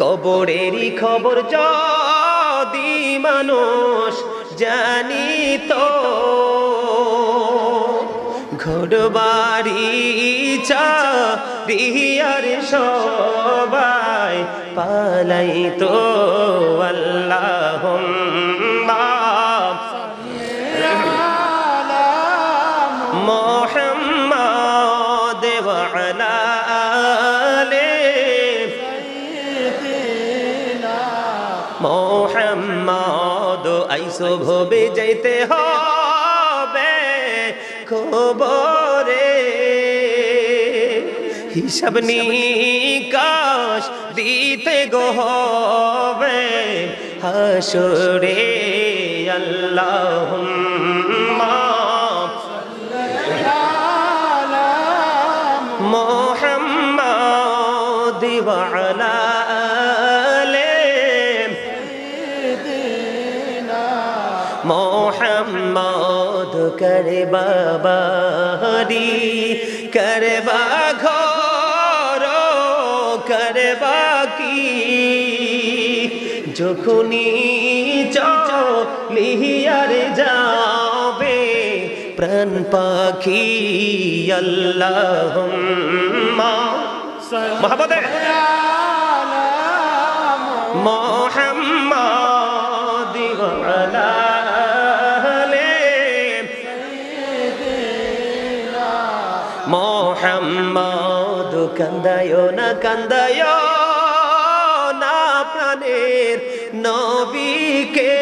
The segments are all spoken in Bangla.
কবরেরই খবর যদি মানুষ জানিত। ঘর বাড়ি চারিয়ার সবাই পালাই তো আল্লাহ আইসো ভবে যাইতে হবে খবরে। হিসাব নিকাশ দিতে গো হবে হাসরে। আল্লাহ মোহাম্মদ ওয়ালা করে বাবারি করে ঘর করে বাকি যখনই চলিয়ার যাবে প্রাণ পাখি আল্লাহ মহাবতে মোহাম্মদ ওয়ালা আলে মোহাম্মদ, কান্দায় না কান্দায় না প্রাণের নবীকে,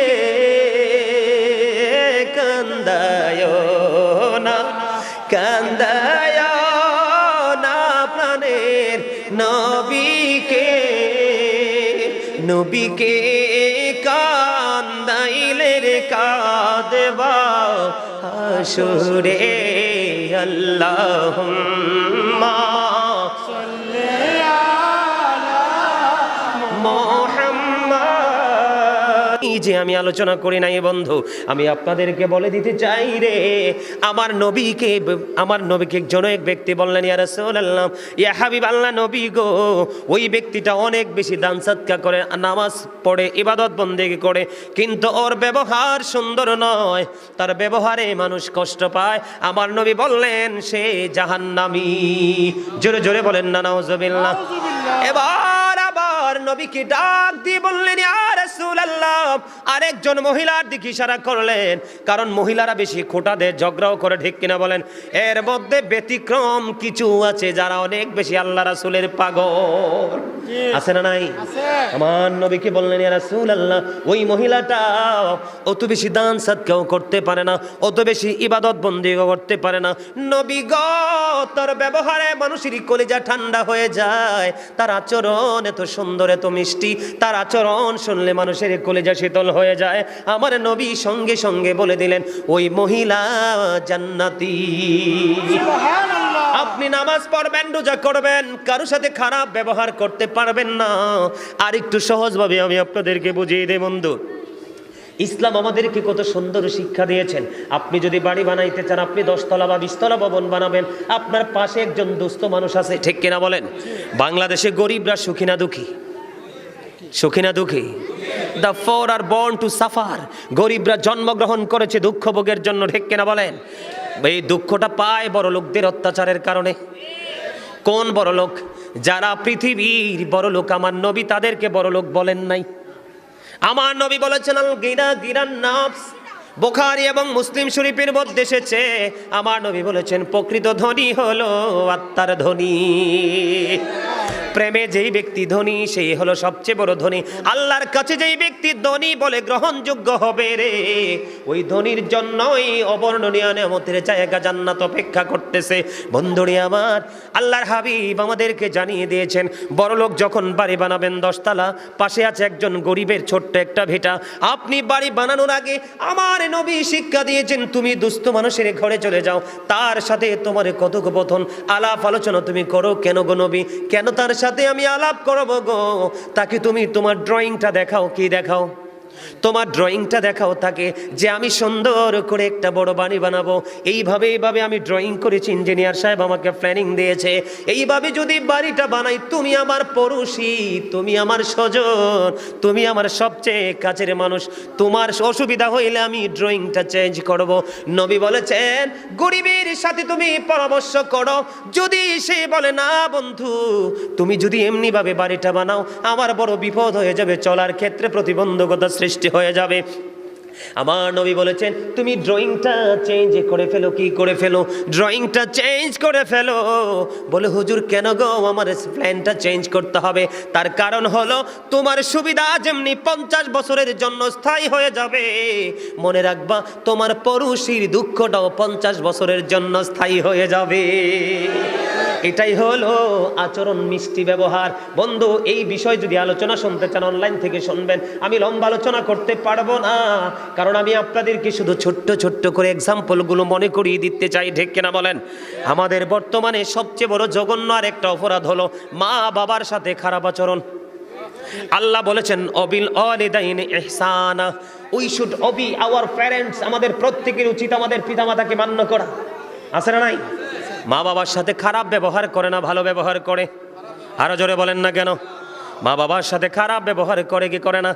কান্দায় না কান্দায় না প্রাণের নবীকে নবীকে কান্দাইলে রে কাঁদবা। হাসুরে আল্লাহ যে আমি আলোচনা করি নাই বন্ধু আমি আপনাদেরকে বলে দিতে চাই রে। আমার নবীকে আমার নবীকে একজন এক ব্যক্তি বললেন ইয়া রাসূলুল্লাহ ইয়া হাবিব আল্লাহ নবী গো। ওই ব্যক্তিটা অনেক বেশি দান সৎকা করে নামাজ পড়ে ইবাদত বন্দেগি করে। কিন্তু ওর ব্যবহার সুন্দর নয়। তার ব্যবহারে মানুষ কষ্ট পায়। আমার নবী বললেন সে জাহান্নামী। জোরে জোরে বলেন না নাউজুবিল্লাহ। এবার আবার নবীকে ডাক দিয়ে বললেন আর আরেকজন মহিলার দিকে ইশারা করলেন কারণ মহিলারা বেশি খোটা দেয় ঝগড়াও করে ঠিক কিনা বলেন? এর মধ্যে ব্যতিক্রম কিছু আছে যারা অনেক বেশি আল্লাহ রাসুলের পাগল। আছে না নাই? আমার নবীকে বললেন ইয়া রাসূলুল্লাহ ওই মহিলাটা অত বেশি দান সদকাও করতে পারে না অত বেশি ইবাদত বন্দিও করতে পারে না। নবী গ তোর ব্যবহারে মানুষের কলিজা ঠান্ডা হয়ে যায় তার আচরণ এত সুন্দর এত মিষ্টি। তার আচরণ শুনলে মানুষের কলিজা শীতল হয়ে যায়। আমার নবী সঙ্গে সঙ্গে বলে দিলেন ওই মহিলা জান্নাতি। আপনি নামাজ পড়বেন রোজা করবেন কারও সাথে খারাপ ব্যবহার করতে পারবেন না। আর একটু সহজভাবে আমি আপনাদেরকে বুঝিয়ে দেব বন্ধু। ইসলাম আমাদেরকে কত সুন্দর শিক্ষা দিয়েছেন। আপনি যদি বাড়ি বানাইতে চান আপনি দশতলা বা বিশতলা ভবন বানাবেন। আপনার পাশে একজন দুস্থ মানুষ আছে ঠিক কিনা বলেন? বাংলাদেশে গরিবরা সুখী না দুঃখী? সুখী না দুঃখী? The poor are born to suffer গরিবরা জন্মগ্রহণ করেছে দুঃখ ভোগের জন্য, ঠিক কিনা বলেন? এই দুঃখটা পায় বড় লোকদের অত্যাচারের কারণে। কোন বড় লোক? যারা পৃথিবীর বড় লোক, আমার নবী তাদেরকে বড় লোক বলেন নাই। আমার নবী বলেছেন গিরা গিরান নাফস। বোখারি এবং মুসলিম শরীফের মধ্যে এসেছে। আমার নবী বলেছেন, প্রকৃত ধনী হলো আত্মার ধনী। প্রেমে যেই ব্যক্তি ধনী সেই হলো সবচেয়ে বড় ধনী। আল্লাহর কাছে যেই ব্যক্তি ধনী বলে গ্রহণযোগ্য হবে রে, ওই ধনীর জন্যই অবর্ণনীয় নেমতের জায়গা জান্নাত অপেক্ষা করতেছে। বন্ধুরি আমার, আল্লাহর হাবিব আমাদেরকে জানিয়ে দিয়েছেন, বড়লোক যখন বাড়ি বানাবেন দশতলা, পাশে আছে একজন গরিবের ছোট্ট একটা ভেটা। আপনি বাড়ি বানানোর আগে আমার নবী শিক্ষা দিয়েছেন, তুমি দুস্থ মানুষের ঘরে চলে যাও। তার সাথে তোমার কথোপকথন, আলাপ আলোচনা তুমি করো। কেন গো নবী? কেন তার সাথে আমি আলাপ করব গো। তাকে তুমি তোমার ড্রয়িংটা দেখাও কি দেখাও? তোমার ড্রয়িংটা দেখাও তাকে যে আমি সুন্দর করে একটা বড় বাড়ি বানাবো। এইভাবে এইভাবে আমি ড্রয়িং করেছি ইঞ্জিনিয়ার সাহেব আমাকে প্ল্যানিং দিয়েছে। এইভাবে যদি বাড়িটা বানাই, তুমি আমার পড়োশি, তুমি আমার স্বজন, তুমি আমার সবচেয়ে কাছের মানুষ। তোমার অসুবিধা হইলে আমি ড্রয়িংটা চেঞ্জ করব। নবী বলেছেন, গরিবের সাথে তুমি পরামর্শ করো। যদি সে বলে, না বন্ধু, তুমি যদি এমনিভাবে বাড়িটা বানাও, আমার বড় বিপদ হয়ে যাবে চলার ক্ষেত্রে প্রতিবন্ধকতা সৃষ্টি হয়ে যাবে। আমার নবী বলেছেন, তুমি ড্রয়িংটা চেঞ্জ করে ফেলো, কি করে ফেলো? ড্রয়িংটা চেঞ্জ করে ফেলো। বলে, হুজুর, কেন গো? আমার প্ল্যানটা চেঞ্জ করতে হবে। তার কারণ হলো, তোমার সুবিধা যেমনি পঞ্চাশ বছরের জন্য স্থায়ী হয়ে যাবে, মনে রাখবা, তোমার পরুষির দুঃখটাও পঞ্চাশ বছরের জন্য স্থায়ী হয়ে যাবে। এটাই হলো আচরণ মিষ্টি ব্যবহার। বন্ধু, এই বিষয় যদি আলোচনা শুনতে চান অনলাইন থেকে শুনবেন। আমি লম্বা আলোচনা করতে পারব না, কারণ আমি আপনাদেরকে শুধু ছোট্ট ছোট্ট করে এক্সাম্পলগুলো মনে করিয়ে দিতে চাই, ঠিক কিনা বলেন? আমাদের বর্তমানে সবচেয়ে বড় জঘন্য আর একটা অপরাধ হলো মা বাবার সাথে খারাপ আচরণ। আল্লাহ বলেছেন, অবিল অলিদাইন ইহসানা। We should obey our parents আমাদের প্রত্যেকের উচিত আমাদের পিতামাতাকে মান্য করা। আছে না নাই? মা বাবার সাথে খারাপ ব্যবহার করে না, ভালো ব্যবহার করে। আরও জোরে বলেন না কেন? মা বাবার সাথে খারাপ ব্যবহার করে কি করে না?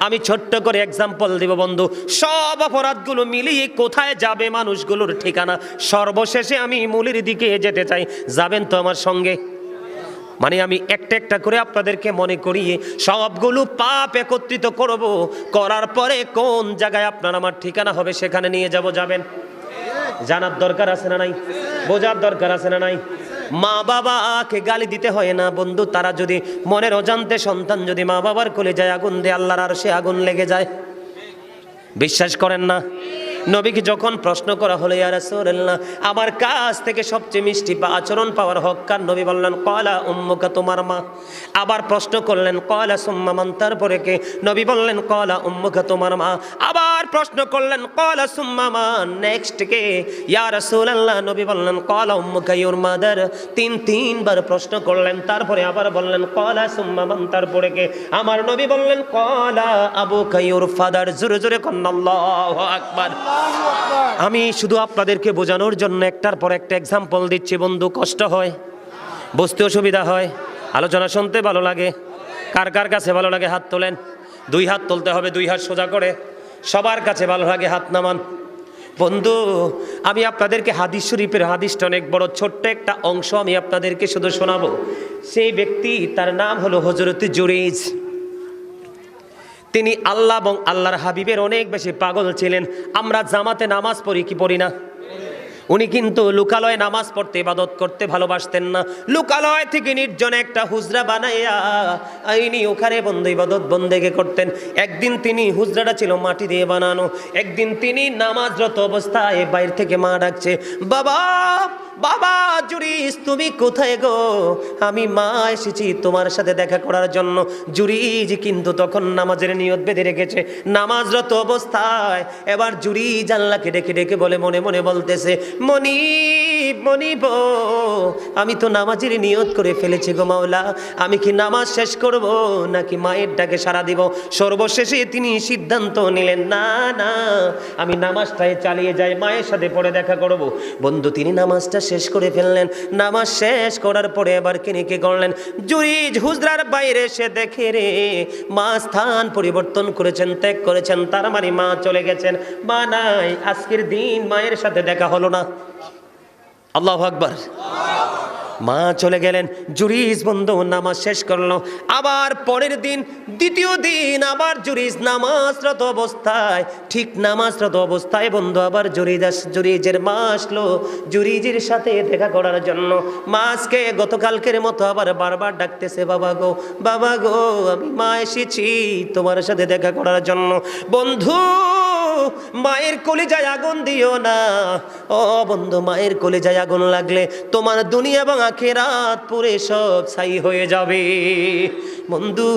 আমি ছোট্ট করে এক্সাম্পল দিব বন্ধু। সব অপরাধগুলো মিলিয়ে কোথায় যাবে মানুষগুলোর ঠিকানা? সর্বশেষে আমি মূলের দিকে যেতে চাই। যাবেন তো আমার সঙ্গে? মানে আমি একটা একটা করে আপনাদেরকে মনে করিয়ে সবগুলো পাপ একত্রিত করব। করার পরে কোন জায়গায় আপনার আমার ঠিকানা হবে সেখানে নিয়ে যাব, যাবেন? জানার দরকার আছে না নাই? বোঝার দরকার আছে না নাই? মা বাবাকে গালি দিতে হয় না, বন্ধু। তারা যদি মনের অজান্তে সন্তান যদি মা বাবার কোলে যায়, আগুন দিয়ে আল্লাহর আর সে আগুন লেগে যায়। বিশ্বাস করেন না? নবীকে যখন প্রশ্ন করা হলো, ইয়া রাসূলুল্লাহ, আমার কাছ থেকে সবচেয়ে মিষ্টি বা আচরণ পাওয়ার হক কার? নবী বললেন কলা উম্মুকা, তোমার মা। আবার প্রশ্ন করলেন কলা সুম্মা, মান তারপরে কে? নবী বললেন কলা উম্মুকা, তোমার মা। আবার প্রশ্ন করলেন কলা সুম্মা, মান নেক্সট কে? ইয়া রাসূলুল্লাহ, নবী বললেন কলা উম্মুকা ইউর মাদার। তিন, তিনবার প্রশ্ন করলেন, তারপরে আবার বললেন কলা সুম্মা, মান তারপরে কে? আমার নবী বললেন কলা আবু কাইয়ুর ফাদার। জোরে জোরে কন্না আল্লাহু আকবার। আমি শুধু আপনাদেরকে বোঝানোর জন্য একটার পর একটা এক্সাম্পল দিচ্ছি, বন্ধু। কষ্ট হয় বুঝতে অসুবিধা হয়, আলোচনা শুনতে ভালো লাগে, কার কার কাছে ভালো লাগে হাত তোলেন? দুই হাত তুলতে হবে, দুই হাত সোজা করে। সবার কাছে ভালো লাগে হাত নামান। বন্ধু, আমি আপনাদেরকে হাদিস শরীফের হাদিসটা অনেক বড়, ছোট্ট একটা অংশ আমি আপনাদেরকে শুধু শোনাবো। সেই ব্যক্তি, তার নাম হলো হজরত জুরেজ। তিনি আল্লাহ এবং আল্লাহর হাবিবের অনেক বেশি পাগল ছিলেন। আমরা জামাতে নামাজ পড়ি কি পড়ি না? উনি কিন্তু লুকালয়ে নামাজ পড়তে, ইবাদত করতে ভালোবাসতেন না। লুকালয় থেকে নির্জনে একটা হুজরা বানাইয়া আইনি ওখানে বন্ধ ইবাদত বন্দেগে করতেন। একদিন তিনি হুজরাটা ছিল মাটি দিয়ে বানানো। একদিন তিনি নামাজরত অবস্থায় বাইরে থেকে মা ডাকছে, বাবা বাবা, জুরিস, তুমি কোথায় গো? আমি মা এসেছি তোমার সাথে দেখা করার জন্য। জুরিজ কিন্তু তখন নামাজের নিয়ত বেঁধে রেখেছে। নামাজরত অবস্থায় এবার জুরিজ আল্লাহকে ডেকে ডেকে বলে, মনে মনে বলতেছে মনিব মনিব, আমি তো নামাজের নিয়ত করে ফেলেছি গো মাওলা। আমি কি নামাজ শেষ করব নাকি মায়ের ডাকে সারা দিব? সর্বশেষে তিনি সিদ্ধান্ত নিলেন, না না, আমি নামাজটাই চালিয়ে যাই, মায়ের সাথে পরে দেখা করব। বন্ধু, তিনি নামাজটা শেষ করে ফেললেন। নামাজ শেষ করার পরে এবার কিনে কে করলেন জুরিজ হুজরার বাইরে সে দেখে রে, মা স্থান পরিবর্তন করেছেন, ত্যাগ করেছেন, তার মানে মা চলে গেছেন। মা নাই, আজকের দিন মায়ের সাথে দেখা হলো না। আল্লাহ আকবার। মা চলে গেলেন জুরিস বন্ধু নামাজ শেষ করল। আবার পরের দিন, দ্বিতীয় দিন আবার জুরিস নামাজরত অবস্থায়। ঠিক নামাজরত অবস্থায় বন্ধু আবার জুরিদাস জুরিজের মা আসলো, জুরিজের সাথে দেখা করার জন্য। মাসকে গতকালকের মতো আবার বারবার ডাকতেছে, বাবা গো বাবা গো, আমি মা এসেছি তোমার সাথে দেখা করার জন্য। বন্ধু, মায়ের কলিজায় আগুন দিও না। ও বন্ধু, মায়ের কলিজায় আগুন লাগলে তোমার দুনিয়া এবং আখেরাত পুরে সব ছাই হয়ে যাবে। বন্ধু,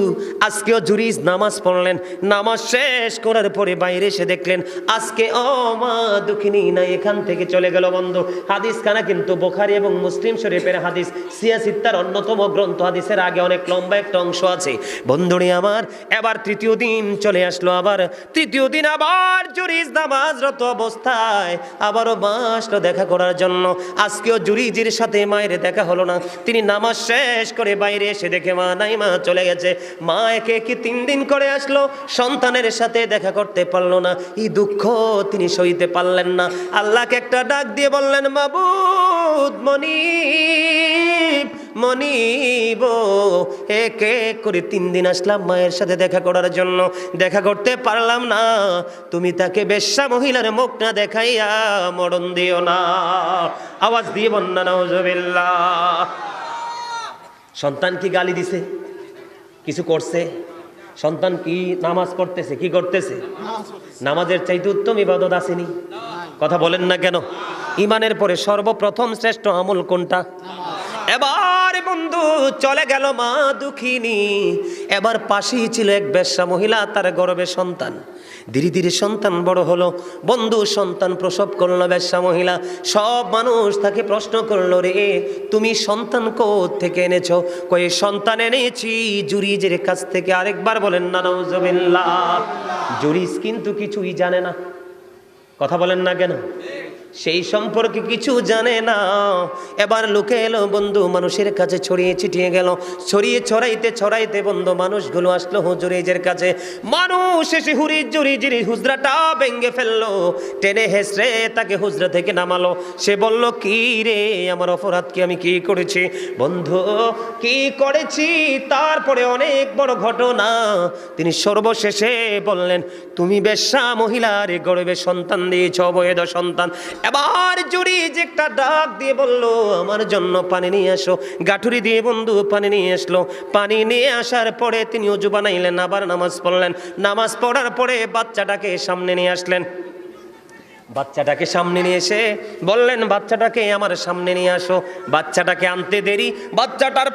আজকেও জুরিস নামাজ পড়লেন। নামাজ শেষ করার পরে বাইরে এসে দেখলেন, আজকে ও মা দুঃখিনী না এখান থেকে চলে গেল বন্ধু। হাদিস খানা কিন্তু বোখারি এবং মুসলিম শরীফের হাদিস। সিয়াসিত্তার অন্যতম গ্রন্থ, হাদিসের আগে অনেক লম্বা একটা অংশ আছে। বন্ধুরে আমার, এবার তৃতীয় দিন চলে আসলো আবার। তৃতীয় দিন আবার জুরিজ নামাজরত অবস্থায় আবারও বাসলো দেখা করার জন্য। আজকেও জুরিজির সাথে মায়ের দেখা হলো না। তিনি নামাজ শেষ করে বাইরে এসে দেখে মা নাই মা চলে গেছে। মা একে একে তিন দিন করে আসলো। সন্তানের সাথে দেখা করতে পারল না। এই দুঃখ তিনি সইতে পারলেন না। আল্লাহকে একটা ডাক দিয়ে বললেন, মাবুদ, মনিব মনিব এক এক করে তিন দিন আসলাম মায়ের সাথে দেখা করার জন্য। দেখা করতে পারলাম না। তুমি তাকে বেশ্যা মহিলার মুখ না দেখাইয়া মরণ দিও না। আওয়াজ দিয়ে বন্যা নজবিল্লাহ সন্তান কি গালি দিছে? কিছু করছে? সন্তান কি নামাজ পড়তেছে? কি করতেছে? নামাজের চাইতে উত্তম ইবাদত আসেনি? কথা বলেন না কেন? ইমানের পরে সর্বপ্রথম শ্রেষ্ঠ আমল কোনটা? এবার বন্ধু, চলে গেল মা দুঃখিনী। এবার পাশেই ছিল এক বেশ্যা মহিলা, তার গর্বে সন্তান। ধীরে ধীরে সন্তান বড় হলো, বন্ধু, সন্তান, প্রসব করল ব্যবসা, মহিলা, সব মানুষ তাকে প্রশ্ন করল, রে, তুমি সন্তান থেকে এনেছ? কয়ে, সন্তান এনেছি জুরিজের কাছ থেকে। আরেকবার বলেন না নজবিল্লা জুরিজ কিন্তু কিছুই জানে না। কথা বলেন না কেন? সেই সম্পর্কে কিছু জানে না। এবার লোকে এলো, বন্ধু মানুষের কাছে ছড়িয়ে ছিটিয়ে গেল। ছড়িয়ে ছড়াইতে ছড়াইতে বন্ধু মানুষগুলো আসলো হুজুরিজের কাছে। মানুষ এসে হুরি জুরিজির হুজরাটা ভেঙ্গে ফেলল। টেনে হেসড়ে তাকে হুজরা থেকে নামালো। সে বলল, কি রে, আমার অপরাধ কি আমি কি করেছি? বন্ধু, কি করেছি তারপরে অনেক বড় ঘটনা। তিনি সর্বশেষে বললেন, তুমি বেশ্যা মহিলার গর্বে সন্তান দিয়েছ, অবৈধ সন্তান। এবার জুড়ি যে একটা ডাক দিয়ে বলল, আমার জন্য পানি নিয়ে আসো গাঠুরি দিয়ে বন্ধু পানি নিয়ে আসলো। পানি নিয়ে আসার পরে তিনি অজু বানাইলেন, আবার নামাজ পড়লেন। নামাজ পড়ার পরে বাচ্চাটাকে সামনে নিয়ে আসলেন। বাচ্চাটাকে সামনে নিয়ে এসে বললেন, বাচ্চাটাকে আমার সামনে নিয়ে আসো। বাচ্চাটাকে আনতে দেরি। বাচ্চাটার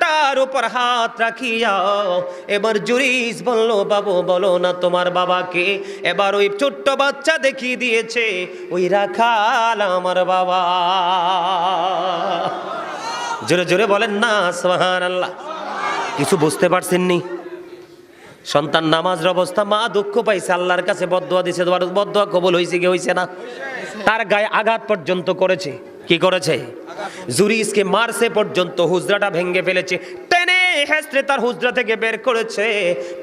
পেটটার উপর হাত রাখিয়া এবার জুরিস বলল, বাবু, বলো না তোমার বাবাকে। এবার ওই ছোট্ট বাচ্চা দেখিয়ে দিয়েছে, ওই রাখাল আমার বাবা। জোরে জোরে বলেন না সোহান আল্লাহ কিছু বুঝতে পারছেন নি সন্তান নামাজের অবস্থা, মা দুঃখ পাইছে, আল্লাহর কাছে বদুয়া দিছে বদুয়া কবল হয়েছে কি হয়েছে না? তার গায়ে আঘাত পর্যন্ত করেছে। কি করেছে? জুরিসকে মারছে পর্যন্ত হুজরাটা ভেঙে ফেলেছে। টেনে হেসড়ে তার হুজরা থেকে বের করেছে।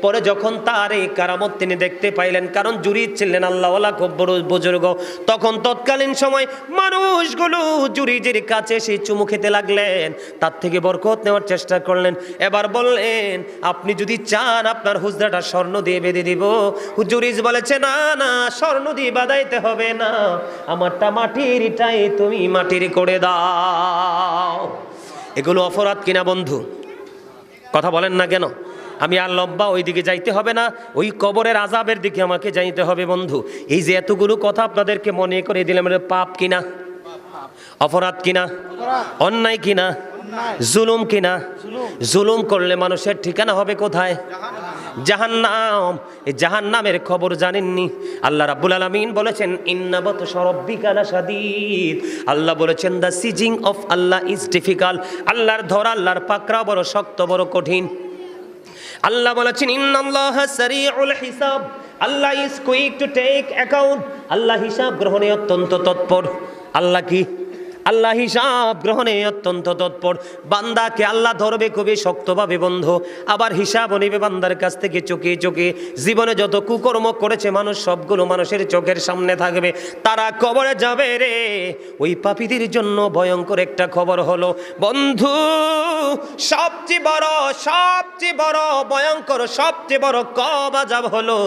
পরে যখন তার এই কারামত তিনি দেখতে পাইলেন, কারণ জুরিজ ছিলেন আল্লাহওয়ালা, খুব বড় বুজুর্গ, তখন তৎকালীন সময় মানুষগুলো জুরিজের কাছে সেই চুমু খেতে লাগলেন, তার থেকে বরকত নেওয়ার চেষ্টা করলেন। এবার বললেন, আপনি যদি চান, আপনার হুজরাটা স্বর্ণ দিয়ে বেঁধে দিব। জুরিজ বলেছে, না না, স্বর্ণ দিয়ে বাদাইতে হবে না। আমারটা মাটির ইটাই তুমি মাটির করে দাও। এগুলো অপরাধ কিনা বন্ধু? কথা বলেন না কেন? আমি আর লম্বা ওই দিকে যাইতে হবে না ওই কবরের আজাবের দিকে আমাকে যাইতে হবে বন্ধু। এই যে এতগুলো কথা আপনাদেরকে মনে করে দিলাম পাপ কিনা? অপরাধ কিনা? অন্যায় কিনা? জুলুম কিনা? জুলুম। করলে মানুষের ঠিকানা হবে কোথায়? জাহান্নাম এই জাহান্নামের খবর জানেননি। আল্লাহ রাব্বুল আলামিন বলেছেন ইন্নাবত সরব্বিকালা সাদিদ আল্লাহ বলেছেন, the seizing of Allah is difficult. আল্লাহর ধরা, আল্লাহর পাকড়া বড় শক্ত, বড় কঠিন। আল্লাহ বলেছেন, ইন্নাল্লাহ সারিউল হিসাব। Allah is quick to take account Allah হিসাব গ্রহণে অত্যন্ত তৎপর। আল্লাহ কি? আল্লাহ হিসাব গ্রহণে অত্যন্ত তৎপর। বান্দাকে আল্লাহ ধরবে খুবই শক্তভাবে, বন্ধ। আবার হিসাব নিবে বান্দার কাছ থেকে চোখে চোখে জীবনে যত কুকর্ম করেছে মানুষ, সবগুলো মানুষের চোখের সামনে থাকবে। তারা কবরে যাবে রে। ওই পাপীদের জন্য ভয়ঙ্কর একটা খবর হলো, বন্ধু, সবচেয়ে বড় সবচেয়ে বড়, ভয়ঙ্কর, সবচেয়ে বড় কবাজাব হলো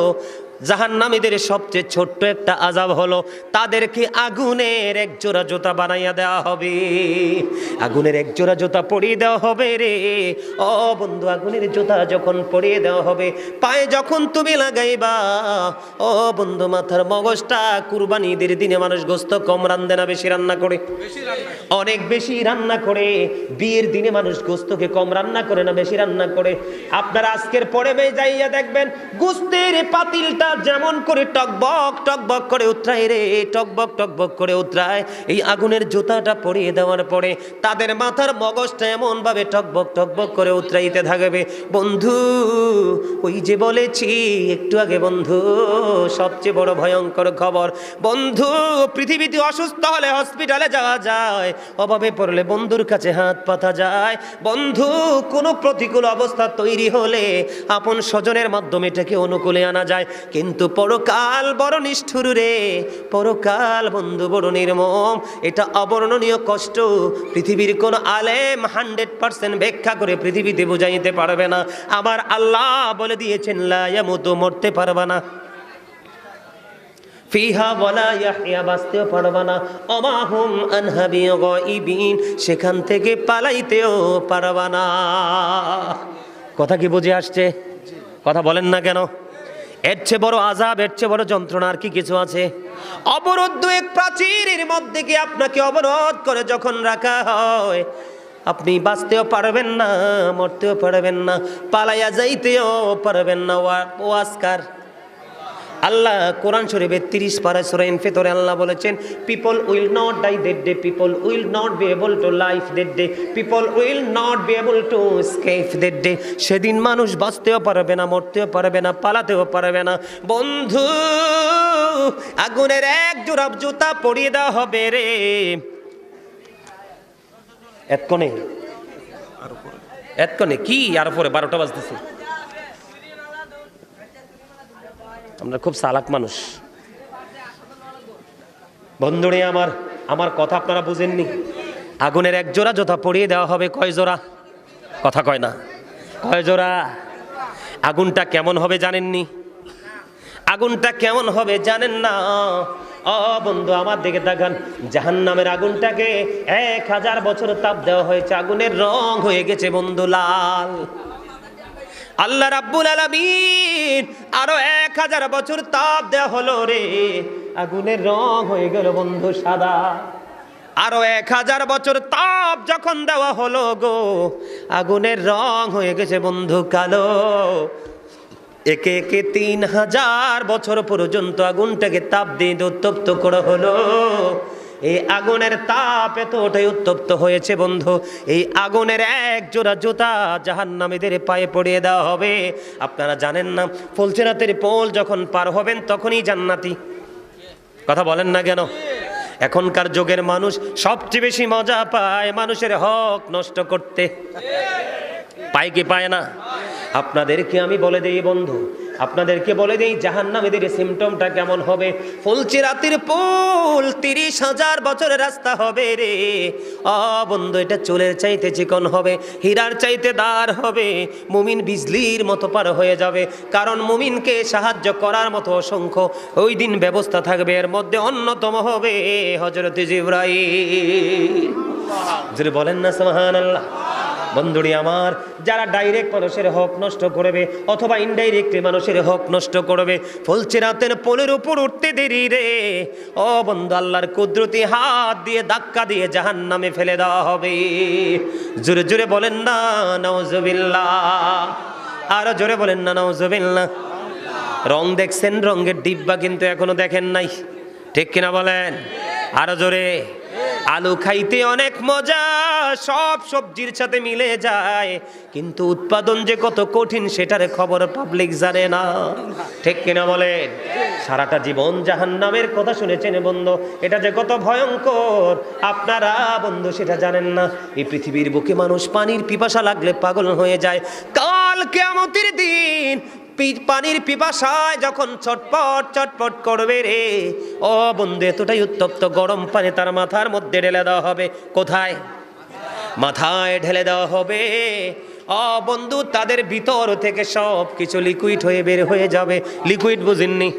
জাহান্নামীদের সবচেয়ে ছোট্ট একটা আজাব হলো তাদেরকে আগুনের এক জোড়া জুতা বানাইয়া দেওয়া হবে। আগুনের এক জোড়া জুতা পরিয়ে দেওয়া হবে রে। ও বন্ধু আগুনের জুতা যখন পরিয়ে দেওয়া হবে পায়ে যখন তুমি লাগাইবা ও বন্ধু মাথার মগজটা কুরবানিদের দিনে মানুষ গোস্ত কম রান্ধে না বেশি রান্না করে। অনেক বেশি রান্না করে। বিয়ের দিনে মানুষ গোস্তকে কম রান্না করে না বেশি রান্না করে। আপনারা আজকের পরে যাইয়া দেখবেন গোস্তের পাতিলটা যেমন করে টকবক টকবক করে উতরায় রে, টকবক টকবক করে উতরায়। এই আগুনের জুতাটা পরিয়ে দেওয়ার পরে তাদের মাথার মগজটা এমন ভাবে টকবক টকবক করে উতরাইতে থাকবে। বন্ধু, ওই যে বলেছি, একটু আগে বন্ধু, সবচেয়ে বড় ভয়ঙ্কর খবর। বন্ধু, পৃথিবীতে অসুস্থ হলে হসপিটালে যাওয়া যায়, অভাবে পড়লে বন্ধুর কাছে হাত পাতা যায়। বন্ধু, কোনো প্রতিকূল অবস্থা তৈরি হলে আপন স্বজনের মাধ্যমে এটাকে অনুকূলে আনা যায়। কিন্তু পরকাল বড় নিষ্ঠুর রে। পরকাল বন্ধু বড় নির্মম। এটা অবর্ণনীয় কষ্ট। পৃথিবীর কোন আলেম হান্ড্রেড পার্সেন্ট ব্যাখ্যা করে পৃথিবীতে বুঝাইতে পারবে না। আবার আল্লাহ বলে দিয়েছেন লায়ামতো মরতে পারবে না। ফিহা বলা ইয়াহিয়া বাঁচতেও পারবা না। অমাহুম আনহাবি গাইবিন সেখান থেকে পালাইতেও পারবা না। কথা কি বুঝে আসছে? কথা বলেন না কেন? এর চেয়ে বড় আজাব এর চেয়ে বড় যন্ত্রণা আর কি কিছু আছে? অবরোধ এক প্রাচীরের মধ্যে কি আপনাকে অবরোধ করে যখন রাখা হয়, আপনি বাঁচতেও পারবেন না, মরতেও পারবেন না, পালাইয়া যাইতেও পারবেন না, ওয়া- ওয়াস্কার আল্লাহ কোরআন শরীফের তিরিশ পারা সুরাইন ফেতরে আল্লাহ বলেছেন people will not die that day people will not be able to life that day people will not be able to escape that day সেদিন মানুষ বাঁচতেও পারবে না মরতেও পারবে না পালাতেও পারবে না। বন্ধু আগুনের এক জোড়া জুতা পরিয়ে দেওয়া হবে রে। এতক্ষণে? এতক্ষণে কি? আর পরে বারোটা বাজতেছে। আমরা খুব চালাক মানুষ। বন্ধুরে, আমার আমার কথা আপনারা বুঝেননি। আগুনের এক জোড়া জোতা পরিয়ে দেওয়া হবে, কয় জোড়া? কথা কয় না। কয় জোড়া? আগুনটা কেমন হবে জানেননি? আগুনটা কেমন হবে জানেন না? ও বন্ধু, আমার দিকে দেখান জাহান নামের আগুনটাকে এক হাজার বছর তাপ দেওয়া হয়েছে। আগুনের রং হয়ে গেছে, বন্ধু, লাল। আল্লাহ রাব্বুল আলামিন আরও এক হাজার বছর তাপ দেওয়া হলো রে। আগুনের রং হয়ে গেল বন্ধু সাদা। আরও এক হাজার বছর তাপ যখন দেওয়া হলো গো, আগুনের রং হয়ে গেছে বন্ধু কালো। একে একে তিন হাজার বছর পর্যন্ত আগুনটাকে তাপ দিয়ে উত্তপ্ত করা হলো। এই আগুনের তাপ এতটাই উত্তপ্ত হয়েছে বন্ধু। এই আগুনের এক জোড়া জুতা জাহান্নামীদের পায়ে পড়িয়ে দেওয়া হবে। আপনারা জানেন না, ফুলচেরাতের পোল যখন পার হবেন তখনই জান্নাতি। কথা বলেন না কেন? এখনকার যুগের মানুষ সবচেয়ে বেশি মজা পায় মানুষের হক নষ্ট করতে। পায় কি পায় না? আপনাদেরকে আমি বলে দেই বন্ধু আপনাদেরকে বলে দিই দেই জাহান্নামীদের সিমটমটা কেমন হবে? ফুলচি রাতের পুল তিরিশ হাজার বছরের রাস্তা হবে রে। অ বন্ধু এটা চুলের চাইতে চিকন হবে হীরার চাইতে দাঁড় হবে মুমিন বিজলির মতো পার হয়ে যাবে। কারণ মুমিনকে সাহায্য করার মতো অসংখ্য ওই দিন ব্যবস্থা থাকবে এর মধ্যে অন্যতম হবে হজরত জিব্রাইল। যদি বলেন না সুবহান আল্লাহ বন্ধুরি আমার, যারা ডাইরেক্ট মানুষের হক নষ্ট করবে অথবা ইনডাইরেক্টলি মানুষের হক নষ্ট করবে, ফলছে রাতের পোলের উপর উঠতে দেরি রে। ও বন্ধু, আল্লাহর কুদরতি হাত দিয়ে ধাক্কা দিয়ে জাহান নামে ফেলে দেওয়া হবে। জোরে জোরে বলেন না নওজবিল্লাহ আরও জোরে বলেন না নওজবিল্লাহ রং দেখছেন, রঙের ডিব্বা কিন্তু এখনও দেখেন নাই। ঠিক কিনা বলেন? আরও জোরে। আলু খাইতে অনেক মজা, সব সবজির সাথে মিলে যায়। কিন্তু উৎপাদন যে কত কঠিন, সেটার খবর পাবলিক জানে না। ঠিক কিনা বলেন? সারাটা জীবন জাহান নামের কথা শুনেছেন বন্ধু, এটা যে কত ভয়ঙ্কর। আপনারা বন্ধু, সেটা জানেন না। এই পৃথিবীর বুকে মানুষ পানির পিপাসা লাগলে পাগল হয়ে যায়। কাল কেমতির দিন পানির পিপাসায় যখন চটপট চটপট করবে রে। ও বন্ধু, এতটাই উত্তপ্ত গরম পানি তার মাথার মধ্যে ঢেলে দেওয়া হবে। কোথায়? মাথায় ঢেলে দেওয়া হবে। অ বন্ধু, তাদের ভিতর থেকে সব কিছু লিকুইড হয়ে বের হয়ে যাবে। লিকুইড বুঝেননি?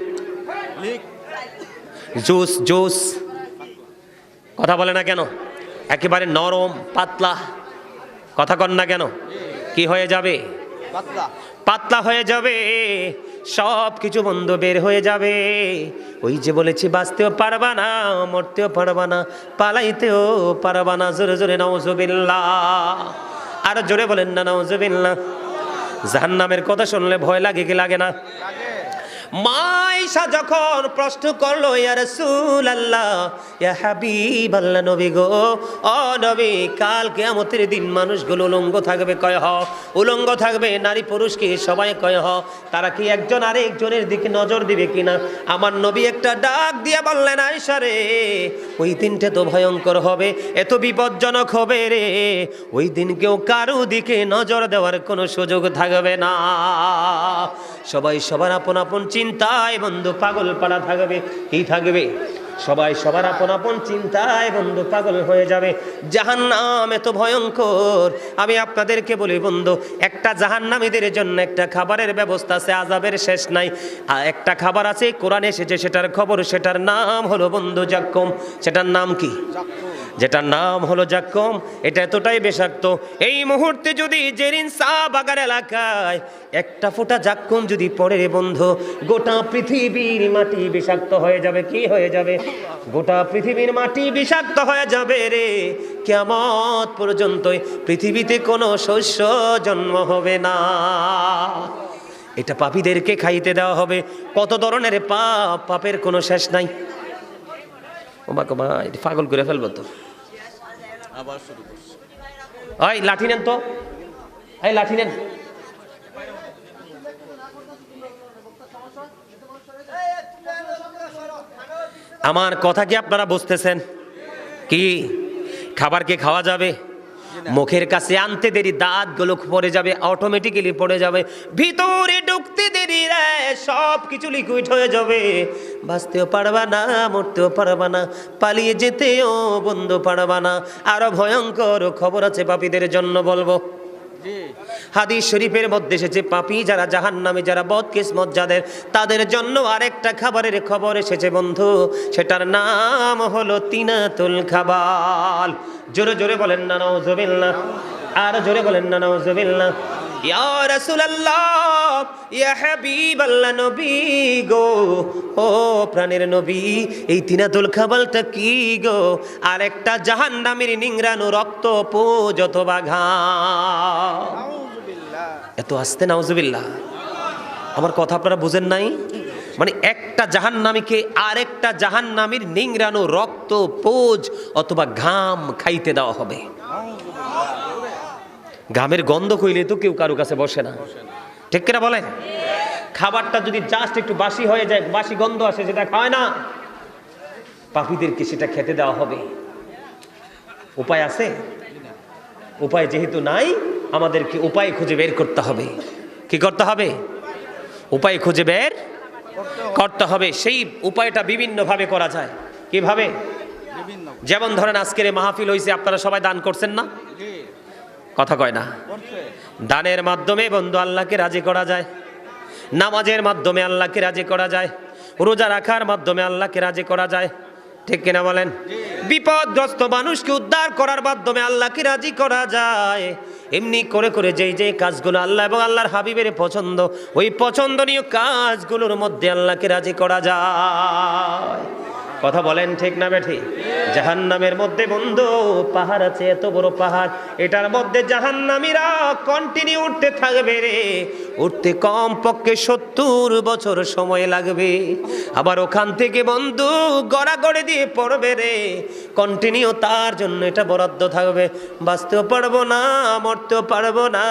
জুস জুস কথা বলে না কেন? একেবারে নরম, পাতলা। কথা কন না কেন? কি হয়ে যাবে? পাতলা হয়ে যাবে সব কিছু বন্ধ বের হয়ে যাবে। ওই যে বলেছি, বাঁচতেও পারবা না, মরতেও পারবা না, পালাইতেও পারবা না, জোরে জোরে নওজবিল্লা আর জোরে বলেন না নওজবিল্লা জাহান্নামের কথা শুনলে ভয় লাগে কি লাগে না? মাইশা যখন প্রশ্ন করল, ইয়া রাসূল আল্লাহ ইয়া হাবিব আল্লাহ নবী গো, ও নবী, কাল কিয়ামতের দিন মানুষগুলো উলঙ্গ থাকবে কয় হ? উলঙ্গ থাকবে, নারী পুরুষ কি সবাই কয় হ? তারা কি একজন আরেকজনের দিকে নজর দিবে কিনা? আমার নবী একটা ডাক দিয়ে বললেন, আয়েশা রে, ওই দিনটা তো ভয়ঙ্কর হবে, এত বিপজ্জনক হবে রে। ওই দিন কেউ কারও দিকে নজর দেওয়ার কোনো সুযোগ থাকবে না। সবাই সবার আপন আপন চিন্তায় বন্ধু পাগল পাড়া থাকবে। কি থাকবে? সবাই সবার আপন আপন চিন্তায় বন্ধু পাগল হয়ে যাবে। জাহান্নাম এত ভয়ঙ্কর। আমি আপনাদেরকে বলি বন্ধু, একটা জাহান্নামীদের জন্য একটা খাবারের ব্যবস্থা আছে আজাবের শেষ নাই। আর একটা খাবার আছে, কোরআন এসেছে, সেটার খবর, সেটার নাম হলো বন্ধু জাক্কম। সেটার নাম কি? যেটার নাম হলো জাক্কম, এটা এতটাই বিষাক্ত। এই মুহূর্তে যদি জেরিন সা বাগার এলাকায় একটা ফোঁটা জাক্কম যদি পড়ে রে বন্ধু, গোটা পৃথিবীর মাটি বিষাক্ত হয়ে যাবে, কি হয়ে যাবে? গোটা পৃথিবীর মাটি বিষাক্ত হয়ে যাবে রে। কেমত পর্যন্তই পৃথিবীতে কোনো শস্য জন্ম হবে না। এটা পাপীদেরকে খাইতে দেওয়া হবে। কত ধরনের পাপ, পাপের কোনো শেষ নাই। ওমা কমা, এটা পাগল করে ফেলব তো। আবার ওই লাঠি নেন তো। এই, লাঠি নেন। আমার কথা কি আপনারা বুঝতেছেন? কি? খাবার কি খাওয়া যাবে? মুখের কাছে আনতে দেরি, দাঁতগুলো পড়ে যাবে অটোমেটিক্যালি পড়ে যাবে। ভিতরে ঢুকতে দেরি রে সব কিছু লিকুইড হয়ে যাবে। বাঁচতেও পারবা না, মরতেও পারবা না, পালিয়ে যেতেও বন্ধু পারবা না। আরও ভয়ঙ্কর খবর আছে পাপীদের জন্য বলব। হাদিস শরীফের মধ্যে এসেছে, পাপি যারা জাহান নামে যারা বদ কিসমত যাদের, তাদের জন্য আরেকটা খাবারের খবর এসেছে বন্ধু। সেটার নাম হলো তিনাতুল খাবাল। জোরে জোরে বলেন না নজবিল্লা আর জোরে বলেন না নওজবিল্লাহ ইয়া রাসূলুল্লাহ ইয়া হাবিবাল্লাহ নবী গো ও প্রাণের নবী এই তিনাতুল খাবালটা কি গো? আরেকটা জাহান্নামের নিংরানো রক্ত পোজ অথবা ঘাম এত আসতে নাউজুবিল্লাহ। আমার কথা আপনারা বুঝেন নাই? মানে একটা জাহান্নামীকে আরেকটা জাহান্নামীর নিংরানো রক্ত পোজ অথবা ঘাম খাইতে দেওয়া হবে। ঘামের গন্ধ কইলে তো কেউ কারও কাছে বসে না। ঠিক কিনা বলেন? খাবারটা যদি জাস্ট একটু বাসি হয়ে যায় বাসি গন্ধ আসে সেটা খায় না। পাপীদেরকে সেটা খেতে দেওয়া হবে। উপায় আছে? উপায় যেহেতু নাই আমাদেরকে উপায় খুঁজে বের করতে হবে। কি করতে হবে? উপায় খুঁজে বের করতে হবে। সেই উপায়টা বিভিন্নভাবে করা যায়। কীভাবে? যেমন ধরেন আজকের মাহফিল হয়েছে আপনারা সবাই দান করছেন না? কথা কয় না। দানের মাধ্যমে বন্ধু আল্লাহকে রাজি করা যায়, নামাজের মাধ্যমে আল্লাহকে রাজি করা যায়, রোজা রাখার মাধ্যমে আল্লাহকে রাজি করা যায়। ঠিক কিনা বলেন? বিপদগ্রস্ত মানুষকে উদ্ধার করার মাধ্যমে আল্লাহকে রাজি করা যায়। এমনি করে করে যেই যেই কাজগুলো আল্লাহ এবং আল্লাহর হাবিবের পছন্দ, ওই পছন্দনীয় কাজগুলোর মধ্যে আল্লাহকে রাজি করা যায়। কথা বলেন ঠিক না বেঠি? জাহান্নামের মধ্যে বন্ধু, পাহাড় আছে, এত বড় পাহাড়। এটার মধ্যে জাহান জাহান্নামীরা কন্টিনিউ উঠতে থাকবে রে। উঠতে কম পক্ষে সত্তর বছর সময় লাগবে। আবার ওখান থেকে বন্ধু গড়াগড়ে দিয়ে পড়বে রে। কন্টিনিউ তার জন্য এটা বরাদ্দ থাকবে। বাঁচতেও পারব না, মরতেও পারব না,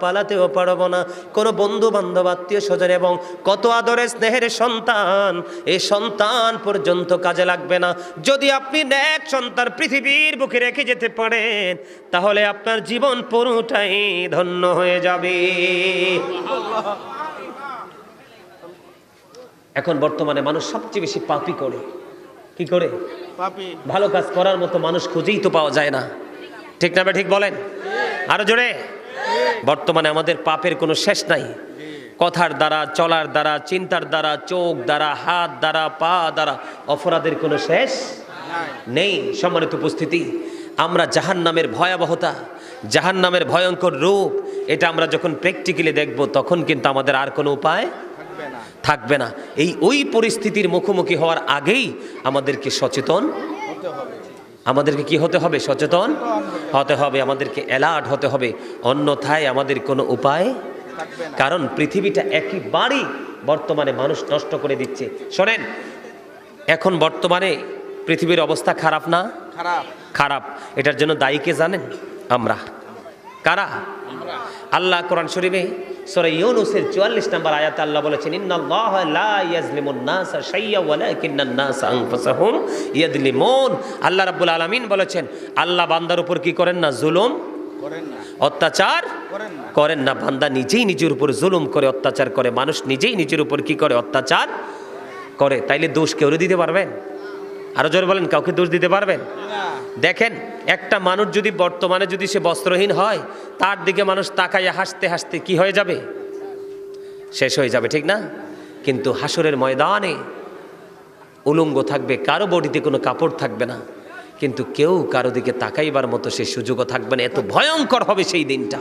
পালাতেও পারব না। কোনো বন্ধু বান্ধব আত্মীয় স্বজন এবং কত আদরের স্নেহের সন্তান, এ সন্তান পর্যন্ত কাজে লাগবে না। যদি আপনি এক সন্তান পৃথিবীর বুকে রেখে যেতে পারেন তাহলে আপনার জীবন পুরোটাই ধন্য হয়ে যাবে। এখন বর্তমানে মানুষ সবচেয়ে বেশি পাপি করে। কি করে? পাপি। ভালো কাজ করার মতো মানুষ খুঁজেই তো পাওয়া যায় না। ঠিক না ঠিক বলেন? আরও জোরে? বর্তমানে আমাদের পাপের কোনো শেষ নাই। কথার দ্বারা চলার দ্বারা চিন্তার দ্বারা চোখ দ্বারা হাত দ্বারা পা দ্বারা অপরাধের কোনো শেষ নাই সম্মানিত উপস্থিতি। আমরা জাহান নামের ভয়াবহতা জাহান নামের ভয়ঙ্কর রূপ, এটা আমরা যখন প্র্যাকটিক্যালি দেখব, তখন কিন্তু আমাদের আর কোনো উপায় থাকবে না। এই ওই পরিস্থিতির মুখোমুখি হওয়ার আগেই আমাদেরকে সচেতন আমাদেরকে কি হতে হবে? সচেতন হতে হবে। আমাদেরকে অ্যালার্ট হতে হবে। অন্যথায় আমাদের কোনো উপায় কারণ পৃথিবীটা একেবারেই বর্তমানে মানুষ নষ্ট করে দিচ্ছে। শোনেন, এখন বর্তমানে পৃথিবীর অবস্থা খারাপ না? খারাপ। খারাপ। এটার জন্য দায়ীকে জানেন? আমরা। কারা? আল্লাহ কোরআন শরীফে সূরা ইউনুসের 44 নম্বর আয়াতে আল্লাহ বলেছেন ইন্নাল্লাহ লা ইয়াজলিমুন নাস শাইয়্যা ওয়ালাকিন্নান নাস আনফুসাহুম ইয়াজলিমুন আল্লাহ রাব্বুল আলামিন বলেছেন আল্লাহ বান্দার উপর কি করেন না জুলুম? করেন না। অত্যাচার? করেন না। করেন না। বান্দা নিজেই নিজের উপর জুলুম করে অত্যাচার করে। মানুষ নিজেই নিজের উপর কি করে? অত্যাচার করে। তাইলে দোষ কেউ দিতে পারবেন? আরও জোরে বলেন কাউকে দোষ দিতে পারবেন? দেখেন একটা মানুষ যদি বর্তমানে যদি সে বস্ত্রহীন হয় তার দিকে মানুষ তাকাইয়া হাসতে হাসতে কি হয়ে যাবে? শেষ হয়ে যাবে ঠিক না? কিন্তু হাসরের ময়দানে উলঙ্গ থাকবে কারও বডিতে কোনো কাপড় থাকবে না। কিন্তু কেউ কারও দিকে তাকাইবার মতো সে সুযোগও থাকবে না। এত ভয়ঙ্কর হবে সেই দিনটা।